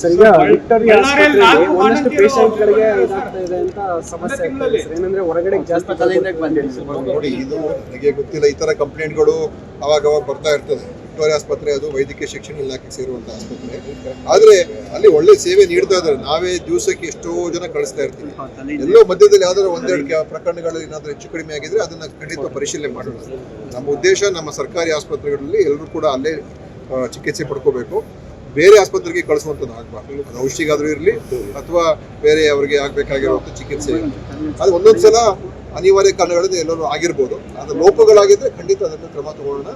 Sir ಈಗ victory ನಾಲ್ಕು ಒಂದಷ್ಟು ಪೇಷಂಟ್ ಗಳಿಗೆ ಇದಾಗ್ತಾ ಇದೆ ಅಂತ ಸಮಸ್ಯೆ ಆಗ್ತಾ ಇದೆ ಸರ್. ಏನಂದ್ರೆ ಹೊರಗಡೆ ಜಾಸ್ತಿ ನೋಡಿ ಇದು ನನಗೆ ಗೊತ್ತಿಲ್ಲ ಈ ತರ ಕಂಪ್ಲೇಂಟ್ಗಳು ಅವಾಗ ಅವಾಗ ಬರ್ತಾ ಇರ್ತದೆ. ವಿಕ್ಟೋರಿಯಾ ಆಸ್ಪತ್ರೆ ಅದು ವೈದ್ಯಕೀಯ ಶಿಕ್ಷಣ ಇಲಾಖೆಗೆ ಸೇರುವಂತ ಆಸ್ಪತ್ರೆ. ಆದ್ರೆ ಅಲ್ಲಿ ಒಳ್ಳೆ ಸೇವೆ ನೀಡ್ತಾ ಇದ್ದಾರೆ. ನಾವೇ ದಿವಸಕ್ಕೆ ಎಷ್ಟೋ ಜನ ಕಳಿಸ್ತಾ ಇರ್ತೀವಿ. ಎಲ್ಲೋ ಮಧ್ಯದಲ್ಲಿ ಯಾವ್ದಾದ್ರು ಒಂದೆರಡು ಪ್ರಕರಣಗಳಲ್ಲಿ ಏನಾದ್ರೂ ಹೆಚ್ಚು ಕಡಿಮೆ ಆಗಿದ್ರೆ ಅದನ್ನ ಖಂಡಿತ ಪರಿಶೀಲನೆ ಮಾಡೋಣ. ನಮ್ಮ ಉದ್ದೇಶ ನಮ್ಮ ಸರ್ಕಾರಿ ಆಸ್ಪತ್ರೆಗಳಲ್ಲಿ ಎಲ್ಲರೂ ಕೂಡ ಅಲ್ಲೇ ಚಿಕಿತ್ಸೆ ಪಡ್ಕೋಬೇಕು. ಬೇರೆ ಆಸ್ಪತ್ರೆಗೆ ಕಳಿಸುವಂಥದ್ದು ಆಗಬಾರ್ದು. ಅದು ಔಷಧಿಗಾದ್ರೂ ಇರಲಿ ಅಥವಾ ಬೇರೆ ಅವರಿಗೆ ಆಗಬೇಕಾಗಿರುವಂಥ ಚಿಕಿತ್ಸೆ ಅದು ಒಂದೊಂದು ಸಲ ಅನಿವಾರ್ಯ ಕಾರಣಗಳಿಂದ ಎಲ್ಲರೂ ಆಗಿರ್ಬೋದು. ಅದು ಲೋಪಗಳಾಗಿದ್ದರೆ ಖಂಡಿತ ಅದನ್ನು ಕ್ರಮ ತಗೊಳ್ಳೋಣ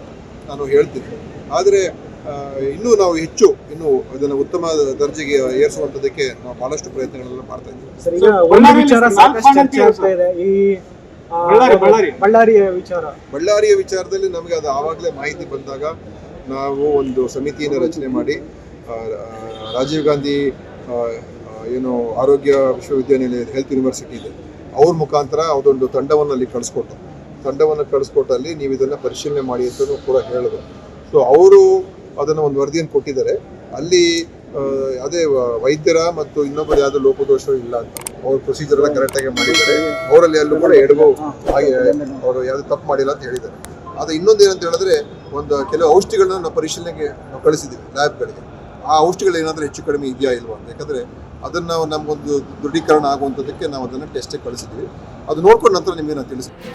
ನಾನು ಹೇಳ್ತೀನಿ. ಆದರೆ ಆ, ಇನ್ನೂ ನಾವು ಹೆಚ್ಚು ಇನ್ನು ಅದನ್ನು ಉತ್ತಮ ದರ್ಜೆಗೆ ಏರಿಸುವಂಥದಕ್ಕೆ ನಾವು ಬಹಳಷ್ಟು ಪ್ರಯತ್ನಗಳನ್ನ ಮಾಡ್ತಾ ಇದ್ದೀವಿ. ಸರ್ ಈಗ ಒಂದು ವಿಚಾರ ಸಾಕಷ್ಟು ಚರ್ಚೆ ಆಗ್ತಾ ಇದೆ. ಈ ಬಳ್ಳಾರಿ, ಬಳ್ಳಾರಿ. ಬಳ್ಳಾರಿಯ ವಿಚಾರ. ಬಳ್ಳಾರಿಯ ವಿಚಾರದಲ್ಲಿ ನಮಗೆ ಅದು ಆವಾಗಲೇ ಮಾಹಿತಿ ಬಂದಾಗ ನಾವು ಒಂದು ಸಮಿತಿಯನ್ನು ರಚನೆ ಮಾಡಿ ರಾಜೀವ್ ಗಾಂಧಿ ಏನು ಆರೋಗ್ಯ ವಿಶ್ವವಿದ್ಯಾನಿಲಯ ಹೆಲ್ತ್ ಯೂನಿವರ್ಸಿಟಿ ಇದೆ. ಅವ್ರ ಮುಖಾಂತರ ಅದೊಂದು ತಂಡವನ್ನು ಅಲ್ಲಿ ಕಳಿಸ್ಕೊಟ್ಟು ತಂಡವನ್ನು ಕಳಿಸ್ಕೊಟ್ಟಲ್ಲಿ ನೀವು ಇದನ್ನು ಪರಿಶೀಲನೆ ಮಾಡಿ ಅಂತಲೂ ಕೂಡ ಹೇಳಿದ್ರು. ಸೊ ಅವರು ಅದನ್ನು ಒಂದು ವರದಿಯನ್ನು ಕೊಟ್ಟಿದ್ದಾರೆ. ಅಲ್ಲಿ ಅದೇ ವೈದ್ಯರ ಮತ್ತು ಇನ್ನೊಬ್ಬರು ಯಾವುದೋ ಲೋಪದೋಷ ಇಲ್ಲ ಅಂತ ಅವ್ರ ಪ್ರೊಸೀಜರ್ ಎಲ್ಲ ಕರೆಕ್ಟಾಗಿ ಮಾಡಿದ್ದಾರೆ. ಅವರಲ್ಲಿ ಅಲ್ಲೂ ಕೂಡ ಎಡಗೋ ಹಾಗೆ ಅವರು ಯಾವುದು ತಪ್ಪು ಮಾಡಿಲ್ಲ ಅಂತ ಹೇಳಿದ್ದಾರೆ. ಇನ್ನೊಂದು ಏನಂತ ಹೇಳಿದ್ರೆ ಒಂದು ಕೆಲವು ಔಷಧಿಗಳನ್ನ ನಾವು ಪರಿಶೀಲನೆಗೆ ನಾವು ಕಳಿಸಿದ್ದೀವಿ ಲ್ಯಾಬ್ಗಳಿಗೆ. ಆ ಔಷಧಿಗಳು ಏನಾದರೂ ಹೆಚ್ಚು ಕಡಿಮೆ ಇದೆಯಾ ಇಲ್ವಾ ಅಂತ. ಯಾಕಂದರೆ ಅದನ್ನು ನಮಗೊಂದು ದೃಢೀಕರಣ ಆಗುವಂಥದ್ದಕ್ಕೆ ನಾವು ಅದನ್ನು ಟೆಸ್ಟಿಗೆ ಕಳಿಸಿದ್ದೀವಿ. ಅದು ನೋಡ್ಕೊಂಡು ನಂತರ ನಿಮಗೆ ನಾನು ತಿಳಿಸ್ತೀನಿ